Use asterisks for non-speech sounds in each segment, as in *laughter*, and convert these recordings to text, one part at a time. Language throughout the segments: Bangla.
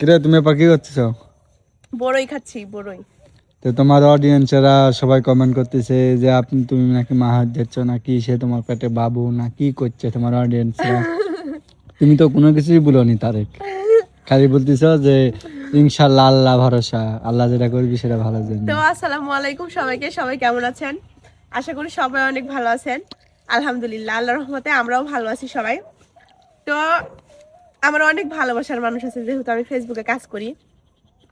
কিরে তুমি কি করতেছো? বড়ই খাচ্ছি বড়ই। তো তোমার অডিয়েন্সরা সবাই কমেন্ট করতেছে যে আপনি তুমি নাকি মাহাত দিচ্ছ নাকি? সে তোমার পেটে বাবু না কি করছে তোমার অডিয়েন্সরা তুমি তো কোনো কিছুই বলোনি তারেক। খালি বলতেছ যে ইনশাল্লাহ আল্লাহ ভরসা আল্লাহ যেটা করবি সেটা ভালো জন্য। তো আসসালামু আলাইকুম সবাইকে সবাই কেমন আছেন? আশা করি সবাই অনেক ভালো আছেন। আলহামদুলিল্লাহ আল্লাহ রহমতে আমরাও ভালো আছি সবাই। তো আমার অনেক ভালোবাসার মানুষ আছে যেহেতু আমি ফেসবুকে কাজ করি।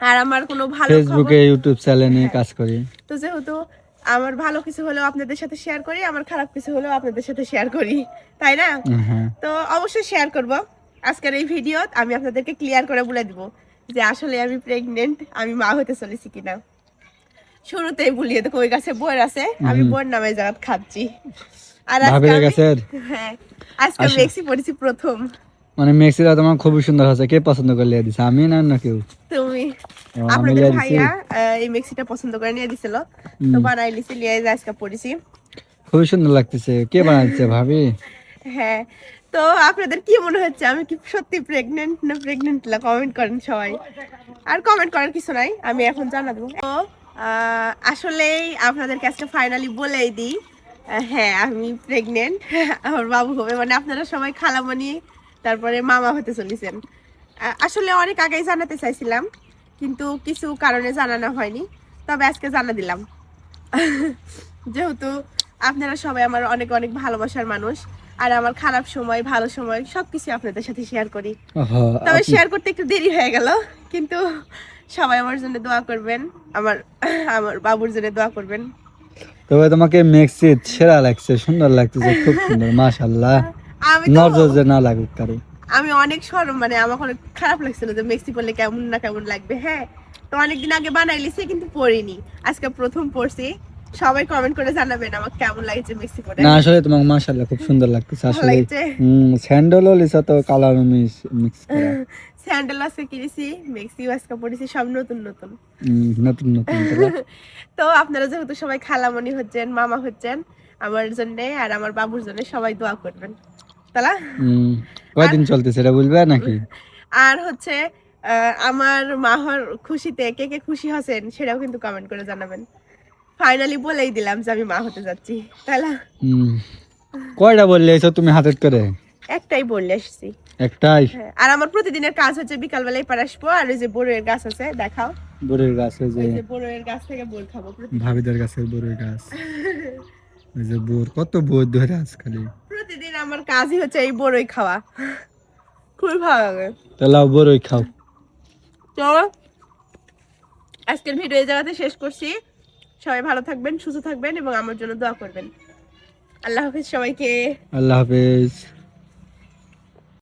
আর আমার কোনো ভালো ফেসবুকে ইউটিউব চ্যানেল কাজ করি। তো যেহেতু আমার ভালো কিছু হলেও আপনাদের সাথে শেয়ার করি আমার খারাপ কিছু হলেও আপনাদের সাথে শেয়ার করি তাই না? হ্যাঁ। তো অবশ্যই শেয়ার করব। আজকের এই ভিডিও আমি আপনাদেরকে ক্লিয়ার করে বলে দিব যে আসলে আমি প্রেগনেন্ট আমি মা হতে চলেছি কিনা। শুরুতেই বলিয়ে দেখো ওই গাছে বইয়ের আছে আমি। বইয়ের নামে জায়গা খাচ্ছি। আর আজকে আমি- হ্যাঁ। আজকে আসো। মেক্সি পড়েছি প্রথম। মানে মেক্সিরা তোমার খুবই সুন্দর আছে কে পছন্দ করে লিয়ে দিছে? আমি না না কেউ? তুমি। আপনাদের ভাইয়া এই মেক্সিটা পছন্দ করে নিয়ে দিছিল। তো বানাই লিছি লিয়ে আজকে পড়েছি। খুবই সুন্দর লাগতেছে। কে বানাচ্ছে ভাবি? হ্যাঁ তো আপনাদের কি মনে হচ্ছে? আমি কি সত্যি প্রেগনেন্ট না প্রেগনেন্ট না কমেন্ট করেন সবাই। আর কমেন্ট করার কিছু নাই আমি এখন জানা দেবো। তো আহ, আসলেই আপনাদের কাছে ফাইনালি বলেই দিই হ্যাঁ আমি প্রেগনেন্ট *laughs* আমার বাবু হবে। মানে আপনারা সবাই খালামণি তারপরে মামা হতে চলেছেন। আসলে অনেক আগেই জানাতে চাইছিলাম কিন্তু কিছু কারণে জানানো হয়নি তবে আজকে জানা দিলাম। *laughs* যেহেতু আপনারা সবাই আমার অনেক অনেক ভালোবাসার মানুষ আর আমার খারাপ সময় ভালো সময় সবকিছু আপনাদের সাথে শেয়ার করি। তবে শেয়ার করতে একটু দেরি হয়ে গেল কিন্তু সবাই আমার জন্য দোয়া করবেন আমার আমার বাবুর জন্য দোয়া করবেন। তবে তোমাকে মেক্সি সেরা লাগছে সুন্দর লাগতেছে খুব সুন্দর *laughs* মাশাল্লাহ আমি নজর যে না লাগুক কারও আমি অনেক সরম মানে আমার অনেক খারাপ লাগছিল যে মেক্সি পরলে কেমন না কেমন লাগবে। হ্যাঁ তো অনেকদিন আগে বানাই লিছি কিন্তু পরিনি আজকে প্রথম পড়ছি। সবাই কমেন্ট করে জানাবেন আমার কেমন লাগছে মেক্সি পরে। না আসলে তোমাকে মাশাল্লাহ খুব সুন্দর লাগতেছে। আসলে হুম স্যান্ডেলও লিসা তো কালার মিক্স মিক্স করা। *laughs* স্যান্ডেল আজকে কিনেছি মেক্সিও আজকে পরেছি সব নতুন নতুন। নতুন নতুন *laughs* তো আপনারা যেহেতু সবাই খালামণি হচ্ছেন মামা হচ্ছেন আমার জন্য আর আমার বাবুর জন্য সবাই দোয়া করবেন। তালা কয়দিন চলতেছে এটা বলবে নাকি? আর হচ্ছে আমার মা হওয়ার খুশিতে কে কে খুশি হচ্ছেন সেটাও কিন্তু কমেন্ট করে জানাবেন। ফাইনালি বলেই দিলাম যে আমি মা হতে যাচ্ছি তাহলে কয়টা বললে এসব তুমি হাতের করে? একটাই বললে এসেছি। একটাই? হ্যাঁ, আর আমার প্রতিদিনের কাজ হচ্ছে বিকালবেলায় পার আসব আর ওই যে বড়ের গাছ আছে দেখাও। বড়ের গাছ ওই যে বড়ের গাছ থেকে বোল খাব ভাবিদের গাছের বড়ের গাছ। ওই যে বোর কত বোর ধরে আজকালি। আমার কাজই হচ্ছে এই বড়ই খাওয়া। খুবই ভালো লাগে। তাহলে বড়ই খাও। তো আজকের ভিডিও এই জায়গাতে শেষ করছি। সবাই ভালো থাকবেন সুস্থ থাকবেন এবং আমার জন্য দোয়া করবেন। আল্লাহ হাফিজ সবাইকে। আল্লাহ হাফেজ।